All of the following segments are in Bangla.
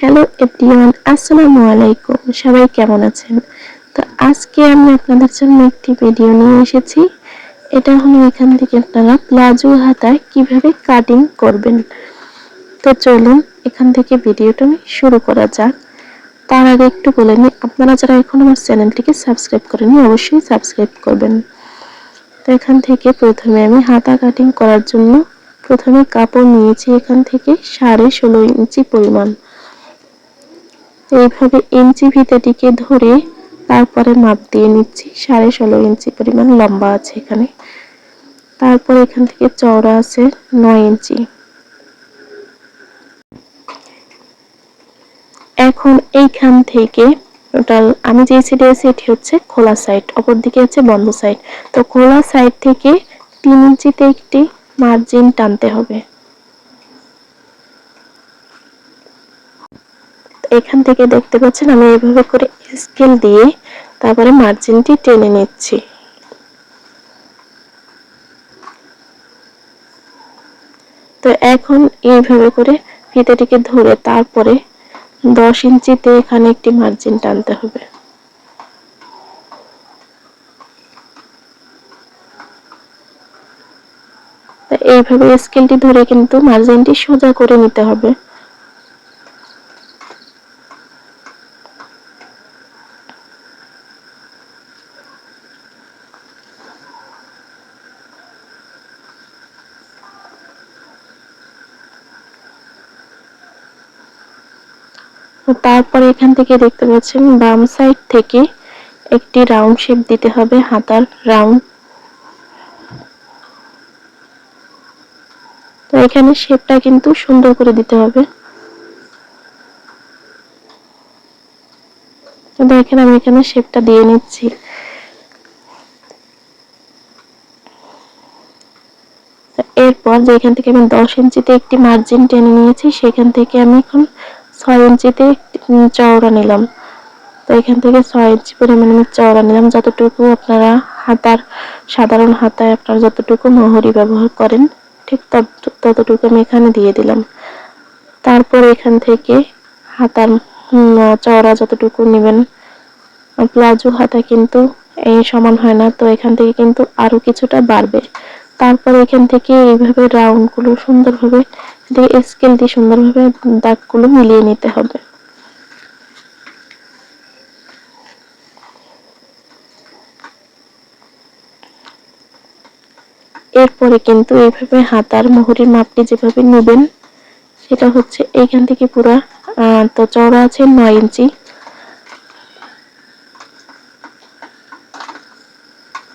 হ্যালো এভরিওয়ান, আসসালামু আলাইকুম। সবাই কেমন আছেন? তো আজকে আমি আপনাদের জন্য একটি ভিডিও নিয়ে এসেছি। এটা হলো এখান থেকে আপনারা প্লাজো হাতায় কীভাবে কাটিং করবেন। তো চলুন এখান থেকে ভিডিওটা আমি শুরু করা যাক। তার আগে একটু বলে নিই, আপনারা যারা এখন আমার চ্যানেলটিকে সাবস্ক্রাইব করেনি অবশ্যই সাবস্ক্রাইব করবেন। তো এখান থেকে প্রথমে আমি হাতা কাটিং করার জন্য প্রথমে কাপড় নিয়েছি এখান থেকে সাড়ে ষোলো ইঞ্চি পরিমাণ। এইভাবে ইঞ্চি ফিতাটিকে ধরে তারপরে মাপ দিয়ে নিচ্ছি। সাড়ে ষোলো ইঞ্চি পরিমাণ লম্বা আছে এখানে। তারপর এখান থেকে চওড়া আছে নয় ইঞ্চি। এখন এইখান থেকে টোটাল আমি যে সাইডে আছি, এটি হচ্ছে খোলা সাইড অপর দিকে হচ্ছে বন্ধ সাইড তো খোলা সাইড থেকে তিন ইঞ্চিতে একটি মার্জিন টানতে হবে। এখান থেকে দেখতে পাচ্ছেন আমি এভাবে করে স্কেল দিয়ে তারপরে মার্জিনটি টেনে নিচ্ছি। তো এখন এইভাবে করে ফিতেটিকে ধরে তারপরে দশ ইঞ্চিতে এখানে একটি মার্জিন টানতে হবে। এইভাবে স্কেলটি ধরে কিন্তু মার্জিনটি সোজা করে নিতে হবে। তারপরে এখান থেকে দেখতে পাচ্ছেন বাম সাইড থেকে একটি রাউন্ড শেপ দিতে হবে হাতার রাউন্ড। তো এখানে শেপটা কিন্তু সুন্দর করে দিতে হবে। তো দেখেন আমি এখানে শেপটা দিয়ে নিচ্ছি। এরপর যে এখান থেকে আমি দশ ইঞ্চিতে একটি মার্জিন টেনে নিয়েছি, সেখান থেকে আমি এখন ছয় ইঞ্চিতে চওড়া নিলাম। তো এখান থেকে ছয় ইঞ্চি পরিমাণে আমি চওড়া নিলাম। যতটুকু আপনারা হাতার, সাধারণ হাতায় আপনারা যতটুকু মোহরি ব্যবহার করেন, ঠিক ততটুকু আমি এখানে দিয়ে দিলাম। তারপর এখান থেকে হাতার চওড়া যতটুকু নেবেন, প্লাজো হাতা কিন্তু এই সমান হয় না। তো এখান থেকে কিন্তু আরও কিছুটা বাড়বে। তারপর এখান থেকে এইভাবে রাউন্ডগুলো সুন্দরভাবে দিয়ে স্কেল দিয়ে সুন্দরভাবে দাগগুলো মিলিয়ে নিতে হবে। এরপরে কিন্তু এইভাবে হাতার মোহরির মাপটি যেভাবে নেবেন, সেটা হচ্ছে এইখান থেকে পুরা তো চওড়া আছে নয় ইঞ্চি।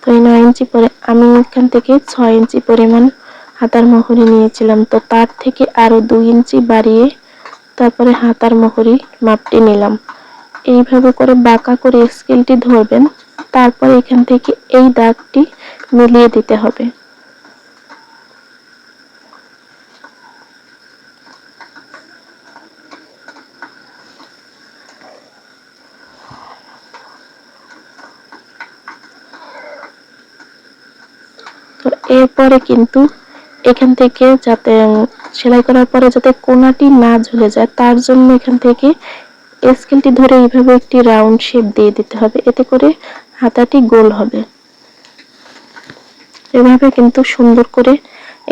তো এই নয় ইঞ্চি পরে আমি এখান থেকে ছয় ইঞ্চি পরিমাণ হাতার মোহরি নিয়েছিলাম। তো তার থেকে আরও দুই ইঞ্চি বাড়িয়ে তারপরে হাতার মোহরি মাপটি নিলাম। এইভাবে করে বাঁকা করে স্কেলটি ধরবেন। তারপর এখান থেকে এই দাগটি মিলিয়ে দিতে হবে। তো এরপরে কিন্তু এখান থেকে যাতে সেলাই করার পরে যাতে কোনাটি না ঝুলে যায়, তার জন্য এখান থেকে স্কেলটি ধরে এইভাবে একটি রাউন্ড শেপ দিয়ে দিতে হবে। এতে করে হাতাটি গোল হবে। এভাবে কিন্তু সুন্দর করে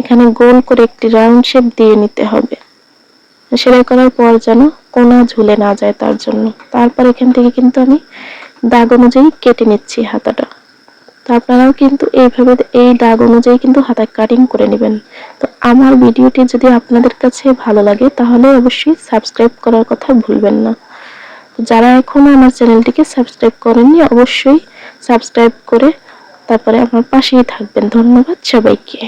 এখানে গোল করে একটি রাউন্ড শেপ দিয়ে নিতে হবে। সেলাই করার পর যেন কোনা ঝুলে না যায় তার জন্য। তারপর এখান থেকে কিন্তু আমি দাগ অনুযায়ী কেটে নিচ্ছি হাতাটা। তো আপনারাও কিন্তু এইভাবে এই দাগ অনুযায়ী কিন্তু হাতায় কাটিং করে নেবেন। তো আমার ভিডিওটি যদি আপনাদের কাছে ভালো লাগে, তাহলে অবশ্যই সাবস্ক্রাইব করার কথা ভুলবেন না। যারা এখনও আমার চ্যানেলটিকে সাবস্ক্রাইব করেননি, অবশ্যই সাবস্ক্রাইব করে তারপরে আমার পাশেই থাকবেন। ধন্যবাদ সবাইকে।